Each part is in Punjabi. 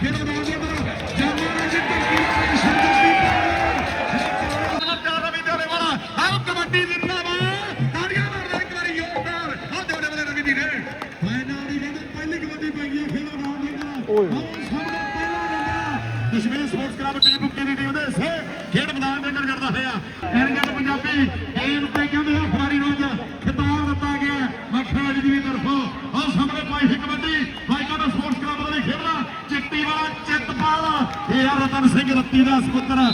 get it. ਰਤਨ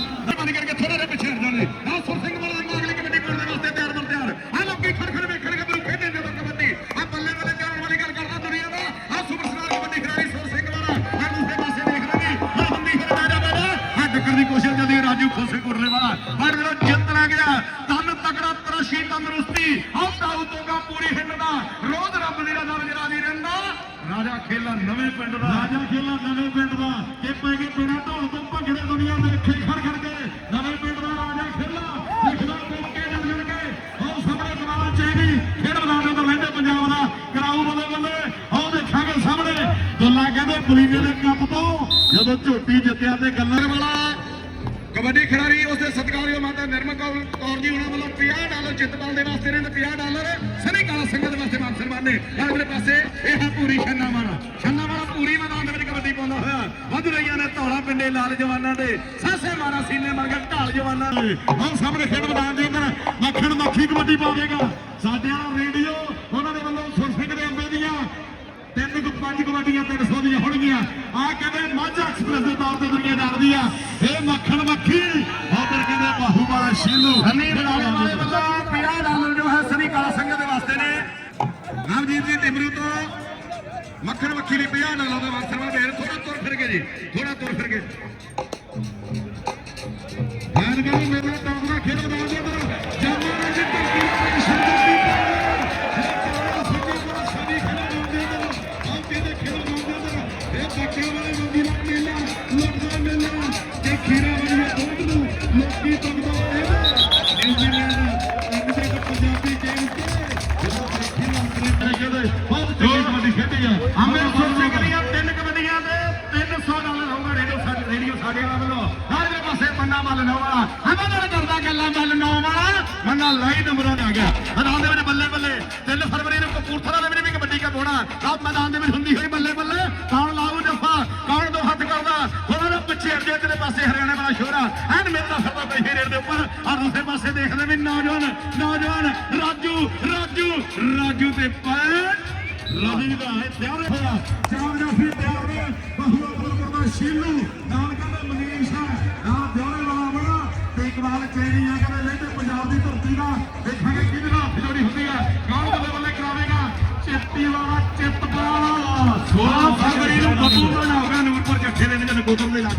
ਕਬੱਡੀ ਖਿਡਾਰੀ ਸਤਿਕਾਰਯੋਗ ਮਾਤਾ ਨਿਰਮਲ ਕੌਰ ਜੀ ਉਹਨਾਂ ਵੱਲੋਂ 50 ਡਾਲਰ ਜਿੱਤਪਾਲ ਦੇ ਵਾਸਤੇ ਨੇ ਤੇ 50 ਡਾਲਰ। ਸਨੀ ਕਾਲਾ ਸਿੰਘ ਦੇ ਵਾਸਤੇ ਮਾਨ ਸਨਮਾਨ ਨੇ ਅਗਲੇ ਪਾਸੇ ਇਹ ਹੈ ਪੂਰੀ ਛੰਨਾ ਵਾਲਾ ਪੂਰੀ ਮੈਦਾਨ ਦੇ ਵਿੱਚ ਕਬੱਡੀ ਪਾਉਂਦਾ ਹੋਇਆ। ਵੱਧ ਰਹੀਆਂ ਨੇ ਧੌਲਾ ਪਿੰਡੇ ਲਾਲ ਜਵਾਨਾਂ ਦੇ। ਸਾਸੇ ਮਾਰਾ ਸੀਨੇ ਮਰਗਾ ਢਾਲ ਜਵਾਨਾਂ ਦੇ। ਆਹ ਸਾਹਮਣੇ ਖੇਡ ਮੈਦਾਨ ਦੇ ਅੰਦਰ ਮੱਖਣ ਮੱਖੀ ਕਬੱਡੀ ਪਾਵੇਗਾ। ਸਾਡੇ ਰੇਡੀਓ ਉਹਨਾਂ ਦੇ ਵੱਲੋਂ ਸੁਰ ਸਿੰਘ ਦੇ ਅੰਬੇ ਦੀਆਂ ਤਿੰਨ ਕੁ ਪੰਜ ਕਬੱਡੀਆਂ 300 ਦੀਆਂ ਹੋਣਗੀਆਂ। ਆ ਕਹਿੰਦੇ ਮਾਝਾ ਐਕਸਪ੍ਰੈਸ ਦੇ ਤੌਰ ਤੇ ਦੁਨੀਆ ਜਾਣਦੀ ਆ। ਇਹ ਮੱਖਣ ਮੱਖੀ ਉਧਰ ਕਹਿੰਦੇ ਬਾਹੂ ਵਾਲਾ ਸ਼ੀਲੂ ਹਨੀ ਵਾਲੇ ਵਾਲੇ ਵੱਲੋਂ 50 ਡਾਲਰ ਜੋ ਹੈ ਸਨੀ ਕਾਲਾ ਸਿੰਘ ਦੇ ਵਾਸਤੇ ਨੇ। ਨਵਜੀਤ ਜੀ ਟਿਮਰੂ ਤੋਂ ਮੱਖਣ ਮੱਖੀ ਲਈ 50 ਡਾਲਰ ਦਾ ਵਾਸਰਵਾ ਦੇ ਥੋੜਾ ਤੁਰ ਫਿਰ ਕੇ ਜੀ। 3 ਫਰਵਰੀ ਨੂੰ ਕਪੂਰਥਲਾ ਦੇ ਵਿੱਚ ਵੀ ਕਬੱਡੀ ਕੱਪ ਹੋਣਾ। ਆਪ ਮੈਦਾਨ ਦੇ ਵਿੱਚ ਹੁੰਦੀ ਹੋਈ ਬੱਲੇ ਬੱਲੇ। ਕੌਣ ਲਾਊ ਜੱਫਾ ਕੌਣ ਦੋ ਹੱਥ ਕਰਦਾ। ਉਹਨਾਂ ਦੇ ਪਿੱਛੇ ਅਰਜੇ ਦੇ ਪਾਸੇ ਹਰਿਆਣਾ ਵਾਲਾ ਸ਼ੋਰਾ। ਐਨ ਮਿਲਦਾ ਫਿਰਦਾ ਪੈਸੇ ਰੇਡ ਦੇ ਉੱਪਰ। ਆ ਦੂਸਰੇ ਪਾਸੇ ਦੇਖਦੇ ਵੀ ਨੌਜਵਾਨ ਨੌਜਵਾਨ, ਰਾਜੂ ਰਾਜੂ ਰਾਜੂ ਤੇ ਪੈਰ ਰਵੀ ਦਾ ਹੈ ਤਿਆਰ ਹੋਇਆ। ਚਾਰ ਜਾਫੀ ਤਿਆਰ ਨੇ ਬਹੁਆ ਬਲ ਕਰਦਾ ਸ਼ੀਲੂ।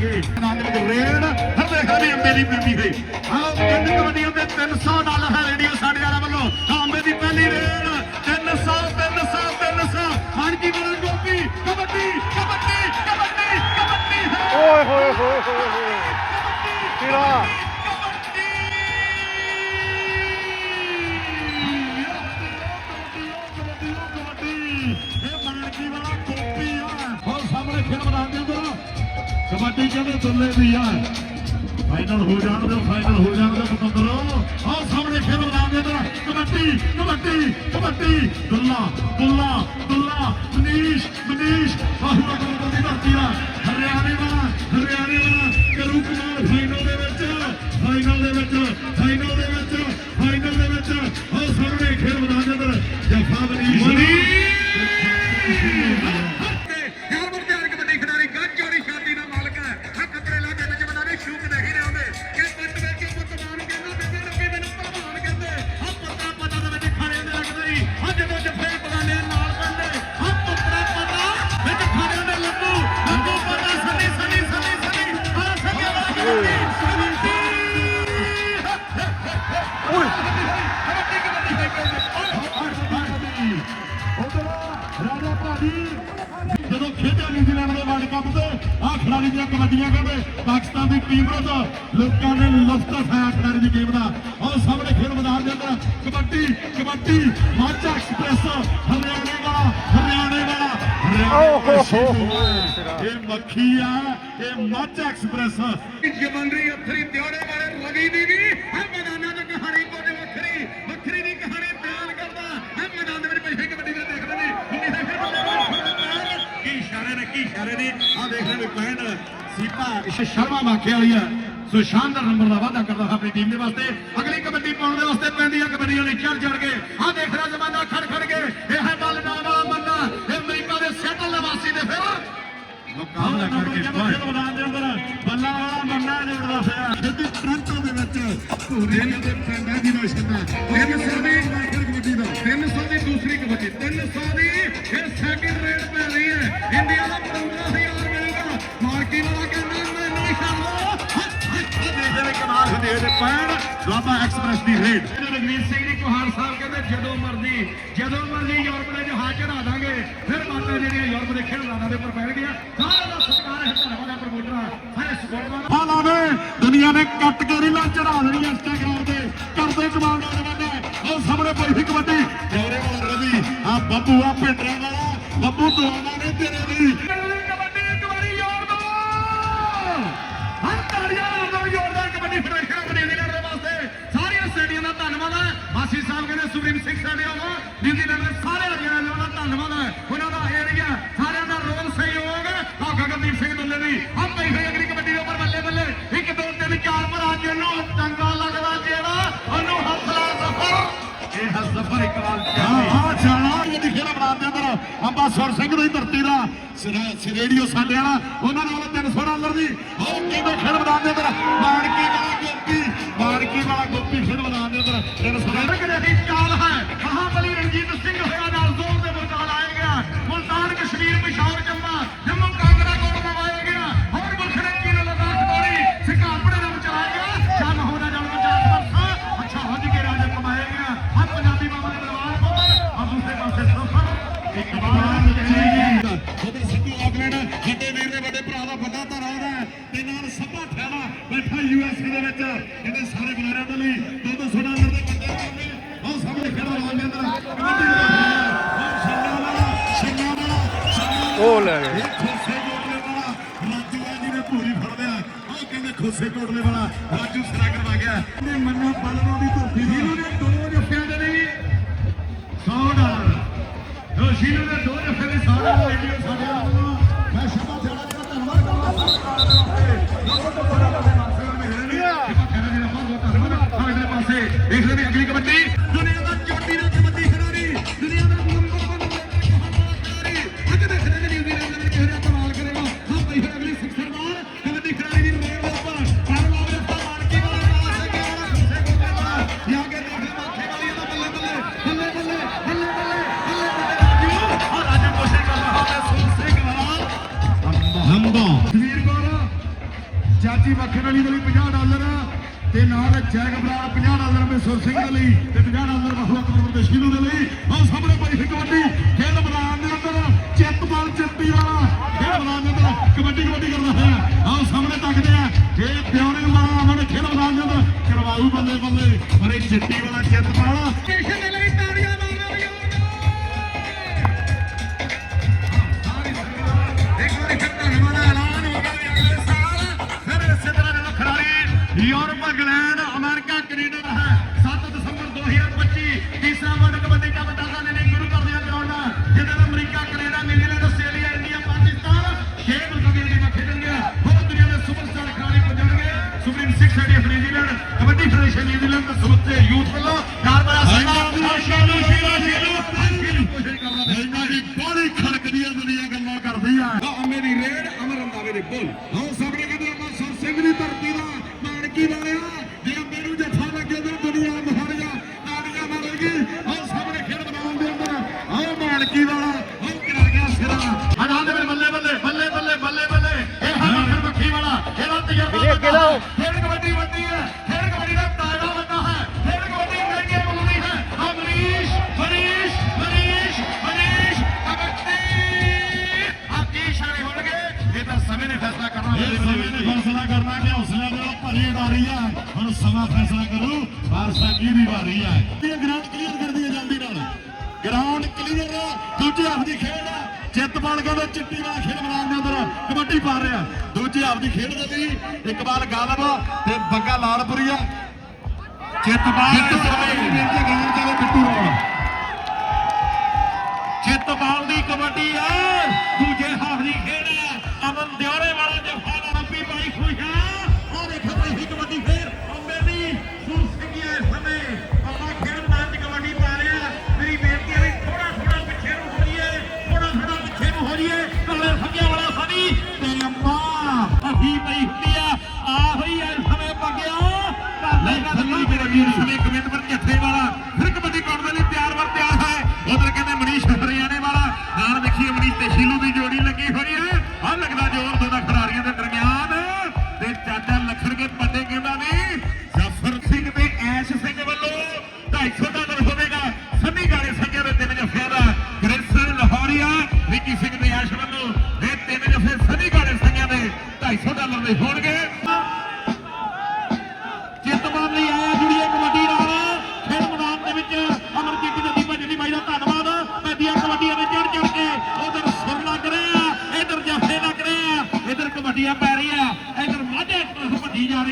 ਨਕੋਦਰ ਦੇ ਨਾਲ ਦੇ ਵਿੱਚ ਰੇਡ ਹਰ ਦੇਖਾ ਵੀ ਅੰਬੇ ਦੀ ਬੀਬੀ ਹੋਈ ਆਹ ਤਿੰਨ ਕਬੱਡੀਆਂ ਤੇ 300 ਡਾਲਰ ਹੈ ਰੇਡੀਓ ਸਾਡੇ ਵਾਲਾ ਵੱਲੋਂ ਆਹ ਦੀ ਪਹਿਲੀ ਰੇਡ 300 300 300 ਹਾਂਜੀ ਬਰਨ ਗੋਪੀ ਕਬੱਡੀ ਕਬੱਡੀ ਕਬੱਡੀ ਕਬੱਡੀ ਓਏ ਹੋਏ ਹੋਏ ਹੋਏ ਹੋਏ ਤੇਰਾ ਕਬੱਡੀ ਕਹਿੰਦੇ ਆ। ਫਾਈਨਲ ਹੋ ਜਾਣ ਦਿਓ ਫਾਈਨਲ ਹੋ ਜਾਣ ਦਿਓ ਪਤੰਦਰੋ। ਆਹ ਸਾਹਮਣੇ ਖੇਡ ਮੈਦਾਨ ਦੇ ਅੰਦਰ ਕਬੱਡੀ ਕਬੱਡੀ ਕਬੱਡੀ। ਦੁੱਲਾ ਦੁੱਲਾ ਦੁੱਲਾ। ਮਨੀਸ਼ ਮਨੀਸ਼ ਬਾਹੂ ਉਧਰ ਰਾਜਾ ਭਾਜੀ ਜਦੋਂ ਖੇਡਿਆ ਨਿਊਜ਼ੀਲੈਂਡ ਦੇ ਵਰਲਡ ਕੱਪ ਤੇ ਆਹ ਖਿਡਾਰੀ ਦੀਆਂ ਕਬੱਡੀਆਂ ਕਹਿੰਦੇ ਪਾਕਿਸਤਾਨ ਦੀ ਟੀਮ ਵਿਰੁੱਧ ਲੋਕਾਂ ਨੇ ਲੁਤਫ ਉਠਾਇਆ ਖਿਡਾਰੀ ਦੀ ਗੇਮ ਦਾ। ਆਹ ਸਾਹਮਣੇ ਖੇਡ ਮੈਦਾਨ ਦੇ ਅੰਦਰ ਕਬੱਡੀ ਕਬੱਡੀ ਮਾਝਾ ਐਕਸਪ੍ਰੈਸ ਹਰਿਆਣੇ ਵਾਲਾ ਹਰਿਆਣੇ ਵਾਲਾ ਹਰਿਆਣੇ ਦਾ ਸ਼ੀਲੂ ਹੈ। ਇਹ ਮੱਖੀ ਆ ਇਹ ਮਾਝਾ ਐਕਸਪ੍ਰੈਸ ਜਵੰਦਰੀ ਅਥਰੀ ਦਿਉੜੇ ਵਾਲੇ ਰਵੀ ਦੀ ਵੀ ਕੀ ਇਸ਼ਾਰੇ ਨੇ ਆ ਦੇਖ ਰਹੇ ਨੇ ਪੈਨ ਸੀਪਾ ਇਸ ਸ਼ਰਮਾ ਵਾਕਿਆ ਵਾਲੀ ਆ। ਸੋ ਸ਼ਾਨਦਾਰ ਨੰਬਰ ਦਾ ਵਾਅਦਾ ਕਰਦਾ ਹੈ ਆਪਣੀ ਟੀਮ ਦੇ ਵਾਸਤੇ। ਅਗਲੀ ਕਬੱਡੀ ਪਾਉਣ ਦੇ ਵਾਸਤੇ ਪੈਂਦੀਆਂ ਕਬੱਡੀਆਂ ਨੇ ਚੜ ਚੜ ਕੇ। ਆ ਦੇਖ ਰਿਹਾ ਜਮਾਨਾ ਖੜ ਖੜ ਕੇ। ਇਹ ਹੈ ਬਲ ਨਾਵਾ ਮੁਕਾਬਲਾ ਕਰਕੇ ਬਾਹਰ ਮੈਦਾਨ ਦੇ ਅੰਦਰ ਬੱਲਾ ਵਾਲਾ ਮੰਨਾ ਜੁੜਦਾ ਪਿਆ ਸਿੱਧੀ ਟ੍ਰਾਂਟੋ ਦੇ ਵਿੱਚ ਪੂਰੇ ਦੇ ਪਿੰਡਾਂ ਦੀ ਰੋਸ਼ਨ ਹੈ। 300 ਦੀ ਕਬੱਡੀ ਦਾ। 300 ਦੀ ਦੂਸਰੀ ਕਬੱਡੀ। 300 ਦੀ ਇਹ ਸੈਕਿੰਡ ਰੇਟ ਪੈ ਰਹੀ ਹੈ। ਇੰਡੀਆ ਦਾ 15000 ਮਿਲੇਗਾ। ਮਾਰਕੀ ਵਾਲਾ ਕਹਿੰਦਾ ਮੈਂ ਨਹੀਂ ਕਰਦਾ ਦੇਖਦੇ ਨੇ ਕਮਾਲ ਹੁੰਦੀ ਤੇ ਪੈਣ। ਦੁਆਬਾ ਐਕਸਪ੍ਰੈਸ ਦੀ ਰੇਡ। ਰਗਵੀਰ ਸਿੰਘ ਜੀ ਕੁਹਾਰ ਸਾਹਿਬ ਕਹਿੰਦੇ ਜਦੋਂ ਮਰਜ਼ੀ ਜਦੋਂ ਮਰਜ਼ੀ ਯੂਰਪ ਦੇ ਜਹਾਜ਼ ਚੜਾ ਦਾਂਗੇ। ਫਿਰ ਬਾਤਾਂ ਜਿਹੜੀਆਂ ਯੂਰਪ ਦੇ ਖੇਡਾਂ ਦੇ ਉੱਪਰ ਪੈਣਗੀਆਂ ਸਾਰਾ ਹੈ ਜਾਣਾ ਇਹ ਖੇਡ ਮੈਦਾਨ ਦੇ ਅੰਦਰ। ਅੰਬਾਸਰ ਸਿੰਘ ਦੀ ਧਰਤੀ ਦਾ ਰੇਡੀਓ ਸਾਡੇ ਵਾਲਾ। ਉਹਨਾਂ ਨਾਲ 300 ਡਾਲਰ ਦੀ। ਉਹ ਕਹਿੰਦੇ ਖੇਡ ਮੈਦਾਨ ਦੇ ਅੰਦਰ? ਮਾਨਕੀ ਵਾਲਾ ਗੋਪੀ। ਮਾਨਕੀ ਵਾਲਾ ਗੋਪੀ ਖੇਡ ਮੈਦਾਨ ਦੇ ਅੰਦਰ। 300 ਡਾਲਰ ਰਗੜੇ ਦੀ ਚਾਲ ਹੈ। ਮਹਾਬਲੀ ਰਣਜੀਤ ਸਿੰਘ ਸੱਭਾ ਠਹਿਰਾ ਬੈਠਾ ਯੂਐਸਏ ਦੇ ਵਿੱਚ। ਇਹਦੇ ਸਾਰੇ ਬੁਲਾਰਿਆਂ ਦੇ ਲਈ ਦੋ ਦੋ ਸੌ ਡਾਲਰ ਦੇ ਬੰਦੇ ਨੇ ਉਹ ਸਾਹਮਣੇ ਖੜਾ ਲਾਲ ਦੇ ਅੰਦਰ ਕਬੱਡੀ ਦਾ ਉਹ ਛੰਨਾ ਵਾਲਾ ਛੰਨਾ ਵਾਲਾ ਛੰਨਾ ਉਹ ਲੈ ਗਏ ਖੋਸੇ ਕੋਟਲੇ ਵਾਲਾ ਰਾਜੂ ਆ ਜੀ ਨੇ ਪੂਰੀ ਫੜ ਲਿਆ ਉਹ ਕਹਿੰਦੇ ਖੋਸੇ ਕੋਟਲੇ ਵਾਲਾ ਰਾਜੂ ਸਿਰਾ ਕਰਵਾ ਗਿਆ। ਨੇ ਮੰਨਾ ਪਾਲਣੋਂ ਦੀ ਧਰਤੀ ਦਾ ਇਹਨੂੰ ਨੇ ਦੋ ਜੱਫਿਆਂ ਦੇ ਲਈ। 100 ਡਾਲਰ ਦੋਸ਼ੀਨੂੰ ਨੇ ਦੋ ਜੱਫੇ ਦੇ 100 ਡਾਲਰ ਸਾਡੇ। ਪਾਸੇ ਦੇਖ ਲਓ ਅਗਲੀ ਕਬੱਡੀ। ਉਹ ਬੱਲੇ ਬੱਲੇ ਬੜੇ ਚਿੱਟੀ ਵਾਲਾ ਚਿੱਤ ਪਾਣਾ न्यूजीलैंड के समझते यूथ पहला चार बड़ा सैना शानो शानो शानो कोशिश कर रहा है ਇਹਨਾਂ ਦੀ ਬੋਲੀ ਖੜਕਦੀਆਂ ਦੁਨੀਆ ਗੱਲਾਂ ਕਰਦੀ ਆ ਆ ਮੇਰੀ ਰੇਡ ਅਮਰ ਅੰਦਾਵੇ ਦੀ ਬੋਲ। ਹਾਂ ਸਾਹਮਣੇ ਕਹਿੰਦੇ ਅਮਰ ਸਿੰਘ ਦੀ ਧਰਤੀ ਦਾ ਮਾਨਕੀ ਵਾਲਿਆ ਸਮਾਂ ਫੈਸਲਾ ਕਰੂ ਬਾਰਸਾ ਕੀ ਦੀ ਵਾਰੀ ਆ ਇਹ ਗਰਾਊਂਡ ਕਲੀਅਰ ਕਰਦੀ ਹੈ ਜਲਦੀ ਨਾਲ ਗਰਾਊਂਡ ਕਲੀਅਰ ਦੂਜੇ ਹੱਥ ਦੀ ਖੇਡ ਆ ਚਿੱਤਪਾਲ ਕਹਿੰਦੇ ਚਿੱਟੀ ਵਾਲਾ ਖੇਡ ਮੈਦਾਨ ਦੇ ਅੰਦਰ ਕਬੱਡੀ ਪਾ ਰਿਹਾ ਦੂਜੇ ਹੱਥ ਦੀ ਖੇਡ ਦੇ ਲਈ ਇਕਬਾਲ ਗਾਲਬ ਤੇ ਬੱਗਾ ਲਾਲਪੁਰੀਆ ਗਰਾਊਂਡ ਚਲੇ ਬਿੱਟੂ ਰੋਡ ਚਿੱਤਪਾਲ ਦੀ ਕਬੱਡੀ ਆ ਦੂਜੇ ਹਾਫ ਦੀ ਖੇਡ ਆ ਅਮਨ ਦਿਓਰੇ ਵਾਲਾ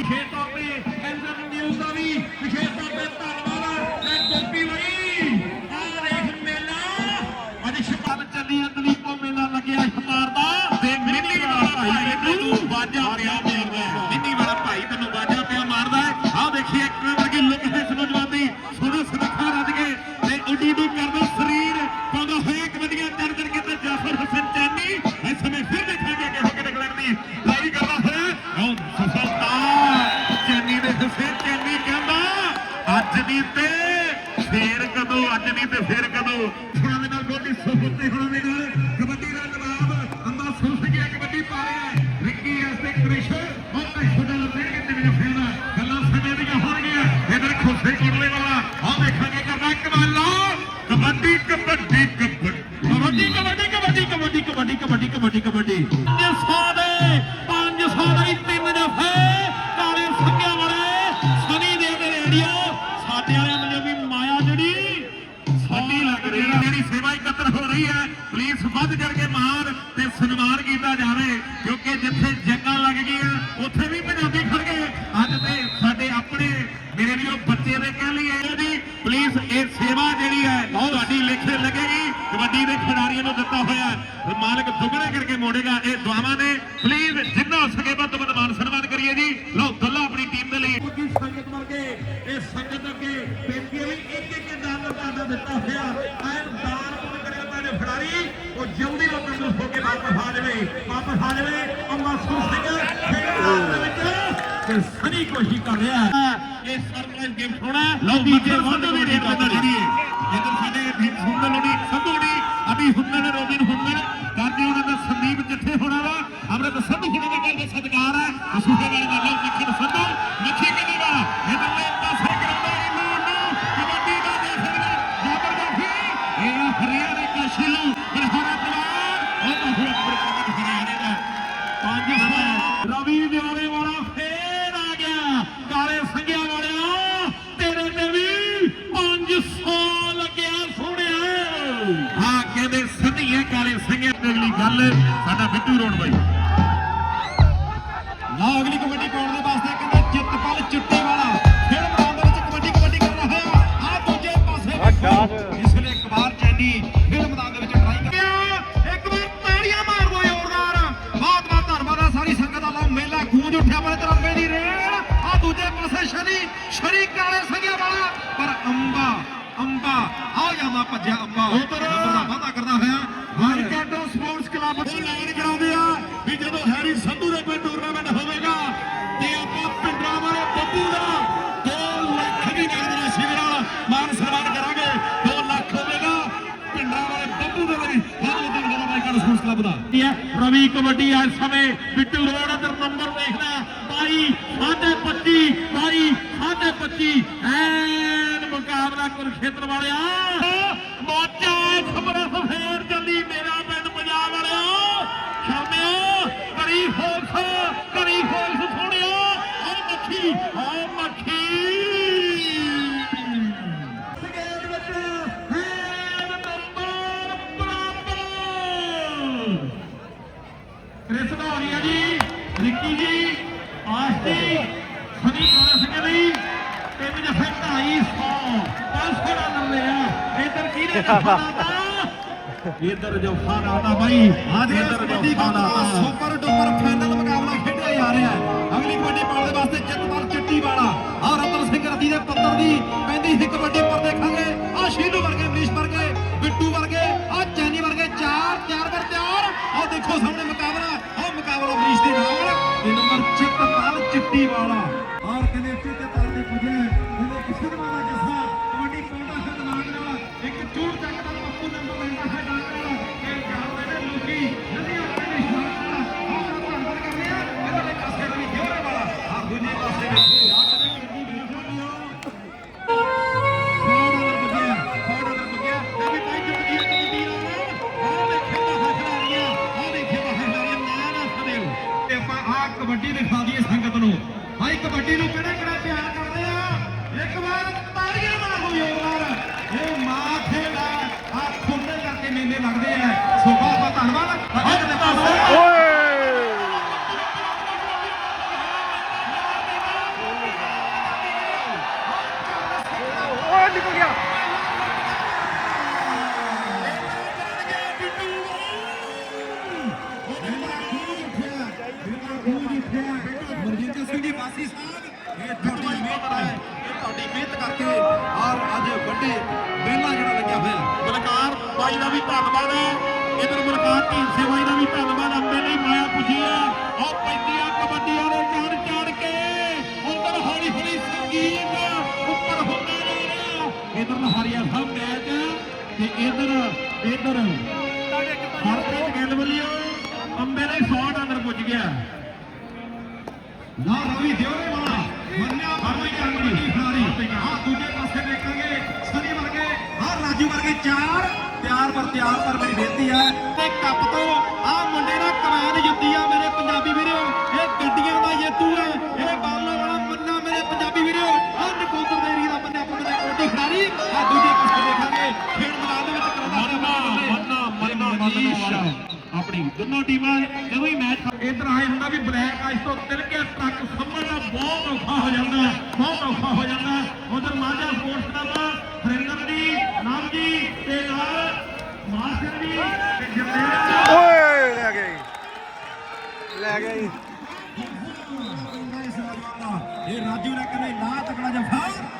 खेतों ਫੇਰ ਕਦੋਂ ਅੱਜ ਨਹੀਂ ਤੇ ਫੇਰ ਕਦੋਂ? ਉਹਨਾਂ ਦੇ ਨਾਲ ਗੋਡੀ ਸੁਪਤੀ ਹੋਣਾ ਦੇ ਨਾਲ ਕਬੱਡੀ ਦਾ ਨਵਾਬ ਅੰਬਾ ਸੁਰਸ ਗਿਆ ਕਬੱਡੀ ਪਾ ਰਿਹਾ ਰਿੱਕੀ ਵਾਸਤੇ ਕ੍ਰਿਸ਼ ਉਹ ਕਸ਼ਟਾ ਲੱਗੇ ਕਿੰਨੇ ਵਜੇ ਫੇਰਦਾ ਗੱਲਾਂ ਸਾਡੇ ਦੀਆਂ ਹੋਣਗੀਆਂ। ਇਧਰ ਖੁੱਸੇ ਕੋਟਲੇ ਵਾਲਾ ਆ ਦੇਖਾਂਗੇ ਕਰਨਾ ਕਮਾਲਾ ਕਬੱਡੀ ਕਬੱਡੀ ਕਬੱਡੀ। ਕਬੱਡੀ ਕਬੱਡੀ ਕਬੱਡੀ ਕਬੱਡੀ ਕਬੱਡੀ ਕਬੱਡੀ ਕਬੱਡੀ। ਕਬੱਡੀ ਬਿੱਟੂ ਰੋੜਾ ਤੇ ਨੰਬਰ ਦੇਖਦਾ 22 25 22 25 ਐਨ ਮੁਕਾਬਲਾ ਕੁਰਖੇਤਰ ਵਾਲਿਆ। ਮੋਚਾ ਖਬਰਾਂ ਸਫੇ ਇਧਰ ਜੋ ਖਾਨ ਆਉਂਦਾ ਬਾਈ ਇਧਰ ਜੋ ਖਾਨ ਸੁਪਰ ਡੁਪਰ ਫਾਈਨਲ ਮੁਕਾਬਲਾ ਖੇਡਿਆ ਜਾ ਰਿਹਾ ਹੈ। ਅਗਲੀ ਕਬੱਡੀ ਪਾਉਣ ਦੇ ਵਾਸਤੇ ਚਿੱਤਪਾਲ ਚਿੱਟੀ ਵਾਲਾ ਆ ਰਤਨ ਸਿੰਘ ਰਦੀ ਦੇ ਪੁੱਤਰ ਦੀ ਕਹਿੰਦੀ ਸੀ ਕਬੱਡੀ ਪਰ ਦੇਖਾਂਗੇ। ਆ ਸ਼ੀਨੂ ਵਰਗੇ ਮਨੀਸ਼ ਵਰਗੇ ਬਿੱਟੂ ਵਰਗੇ ਆ ਚੈਨੀ ਵਰਗੇ ਚਾਰ ਚਾਰ ਪਰ ਚਾਰ ਆ ਦੇਖੋ ਸਾਹਮਣੇ ਮੁਕਾਬਲਾ। ਵਾਸੀ ਸਾਹਿਬ ਇਹ ਤੁਹਾਡੀ ਮਿਹਨਤ ਹੈ। ਇਹ ਤੁਹਾਡੀ ਮਿਹਨਤ ਕਰਕੇ ਔਰ ਅੱਜ ਵੱਡੇ ਮੇਲਾ ਜਿਹੜਾ ਲੱਗਿਆ ਹੋਇਆ ਮਲਕਾਰ ਬਾਈ ਦਾ ਵੀ ਧੰਨਵਾਦ ਇਧਰ ਮਲਕਾਰ ਢੀਂਸੇ ਬਾਈ ਦਾ ਵੀ ਧੰਨਵਾਦ। ਅੰਬੇ ਲਈ ਮਾਇਆ ਪੁੱਜੀ ਆ ਉਹ ਪੈਂਦੀਆਂ ਕਬੱਡੀਆਂ ਦੇ ਚੜ ਚੜ ਕੇ ਉਧਰ ਹੌਲੀ ਹੌਲੀ ਸੰਗੀਤ ਉੱਪਰ ਹੁੰਦਾ ਜਾ ਰਿਹਾ। ਇਧਰ ਲਹਾਰੀਆ ਸਾਹਿਬ ਮੈਚ ਤੇ ਇਧਰ ਇਧਰ ਹਰਪ੍ਰੀਤ ਗਿੱਲ ਵੱਲੋਂ ਅੰਬੇ ਲਈ 100 ਡਾਲਰ ਪੁੱਜ ਗਿਆ। ਨਾ ਰਵੀ ਦਿਓਰੇ ਵਾਲਾ ਮੰਨਿਆ ਫਰਮੀ ਕੰਗੜੀ ਖਿਡਾਰੀ। ਆ ਦੂਜੇ ਪਾਸੇ ਦੇਖਾਂਗੇ ਸਨੀ ਵਰਗੇ ਆ ਰਾਜੂ ਵਰਗੇ ਚਾਰ ਪਿਆਰ ਪਰ ਤਿਆਰ ਪਰ ਮੇਰੀ ਬੇਨਤੀ ਹੈ ਤੇ ਕੱਪ ਤੋਂ ਆ ਮੁੰਡੇ ਦਾ ਕਮਾਨ ਜਿੱਤੀ ਆ ਮੇਰੇ ਪੰਜਾਬੀ ਵੀਰੋ। ਇਹ ਗੱਡੀਆਂ ਦਾ ਜੇਤੂ ਹੈ ਇਹ ਬਾਲਾਂ ਵਾਲਾ ਮੰਨਾ ਮੇਰੇ ਪੰਜਾਬੀ ਵੀਰੋ। ਆ ਨਕੋਦਰ ਦੇ ਏਰੀਆ ਦਾ ਮੰਨਿਆ ਪੁੰਨੇ ਦਾ ਕਬੱਡੀ ਖਿਡਾਰੀ। ਆ ਦੂਜੇ ਪਾਸੇ ਦੇਖਾਂਗੇ ਖੇਡ ਮੈਦਾਨ ਦੇ ਵਿੱਚ ਕਰਦਾ ਮੰਨਾ ਮੰਨਾ ਮੰਨਾ ਵਾਲਾ ਆਪਣੀ ਦੋਨੋਂ ਟੀਮਾਂ ਜਦੋਂ ਹੀ ਮੈਚ ਇਧਰ ਆਏ ਹੁੰਦਾ ਵੀ ਬਲੈਕ ਆਈਸ ਤੋਂ ਤਿਲ ਕੇ ਟਰੱਕ ਸੰਭਲਣਾ ਬਹੁਤ ਔਖਾ ਹੋ ਜਾਂਦਾ ਬਹੁਤ ਔਖਾ ਹੋ ਜਾਂਦਾ। ਉਧਰ ਮਾਝਾ ਸਪੋਰਟਸ ਕਲੱਬ ਹਰਿੰਦਰ ਜੀ ਨਾਮ ਜੀ ਤੇ ਨਾਲ ਮਾਸਟਰ ਜੀ ਤੇ ਓਏ ਲੈ ਗਏ। ਲੈ ਗਏ ਇਹ ਰਾਜੂ ਨੇ ਕਹਿੰਦੇ ਨਾ ਤਕੜਾ ਜਫਾ।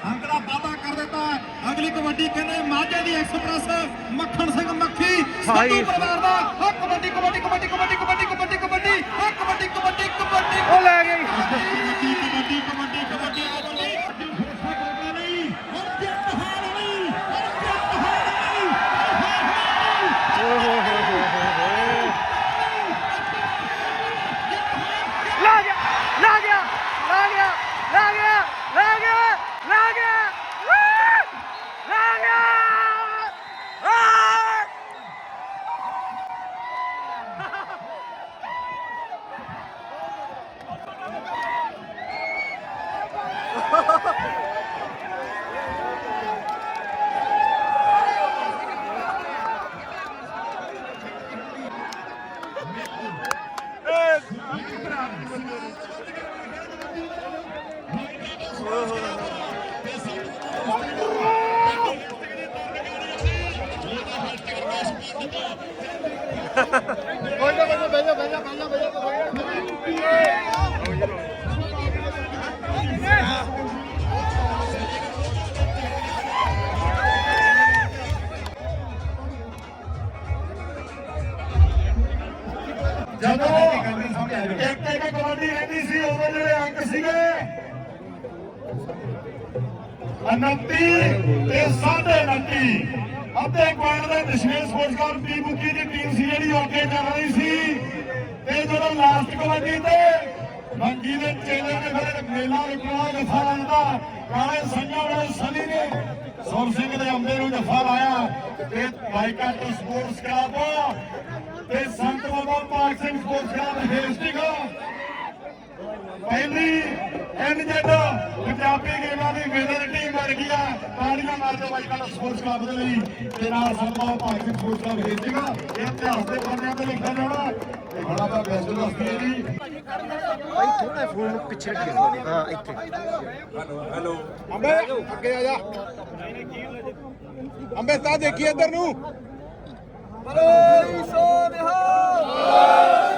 ਅੰਕੜਾ ਵਾਦਾ ਕਰ ਦਿੱਤਾ। ਅਗਲੀ ਕਬੱਡੀ ਕਹਿੰਦੇ ਮਾਝੇ ਦੀ ਐਕਸਪ੍ਰੈਸ ਮੱਖਣ ਸਿੰਘ ਮੱਖੀ। ਸੰਧੂ ਪਰਿਵਾਰ ਦਾ ਆ ਕਬੱਡੀ ਕਬੱਡੀ ਕਬੱਡੀ ਕਬੱਡੀ ਕਬੱਡੀ ਕਬੱਡੀ ਕਬੱਡੀ ਆ ਕਬੱਡੀ ਕਬੱਡੀ ਕਬੱਡੀ ਉਹ ਲੈ ਗਈ ਸੀਗੇ 29 ਤੇ 29 ਅੱਧੇ ਪੁਆਇੰਟ ਦੇ ਦਸ਼ਮੇਸ਼ ਸਪੋਰਟਸ ਕਲੱਬ ਦੀ ਦੀ ਟੀਮ ਸੀ ਜਿਹੜੀ ਅੱਗੇ ਚੱਲ ਰਹੀ ਸੀ। ਤੇ ਜਦੋਂ ਲਾਸਟ ਕਬੱਡੀ ਤੇ ਮੰਗੀ ਦੇ ਚੇਲੇ ਨੇ ਫਿਰ ਮੇਲਾ ਰੁਕਣਾ ਜਫਾ ਲਾਉਂਦਾ ਕਾਲੇ ਸੰਜਾ ਵਾਲੇ ਸਨੀ ਨੇ, ਸੁਰ ਸਿੰਘ ਦੇ ਅੰਬੇ ਨੂੰ ਜਫਾ ਲਾਇਆ। ਤੇ ਬਾਈਕਾਟ ਸਪੋਰਟਸ ਕਲੱਬ ਤੇ ਸੰਤ ਬਾਬਾ ਪਾਕ ਸਿੰਘ ਸਪੋਰਟਸ ਕਲੱਬ ਹੇਸਟਿੰਗ ਪਹਿਲੀ ਐਨਜੈਡ ਪੰਜਾਬੀ ਗੇਮਾਂ ਦੀ ਵਿਨਰ ਟੀਮ ਬਣ ਗਈ ਆ। ਤਾੜੀਆਂ ਮਾਰਦੇ ਬਾਈ ਕੱਲ ਸਪੋਰਟਸ ਕਲੱਬ ਦੇ ਲਈ ਤੇ ਨਾਲ ਸਿੰਘ ਸਪੋਰਟਸ ਕਲੱਬ ਹੇਸਟਿੰਗ ਇਹ ਇਤਿਹਾਸ ਦੇ ਪੰਨਿਆਂ ਤੇ ਲਿਖਿਆ ਜਾਣਾ। ਤੇ ਬੜਾ ਦਾ ਬੈਸਟ ਦੱਸਦੀ ਹੈ ਜੀ। ਭਾਈ ਥੋੜਾ ਫੋਨ ਨੂੰ ਪਿੱਛੇ ਰੱਖਿਓ ਹਾਂ ਇੱਥੇ। ਅੰਬੇ ਅੱਗੇ ਆ ਜਾ। ਅੰਬੇ ਤਾਂ ਦੇਖੀ ਇੱਧਰ ਨੂੰ। ਬੋਲੇ ਸੋ ਨਿਹਾਲ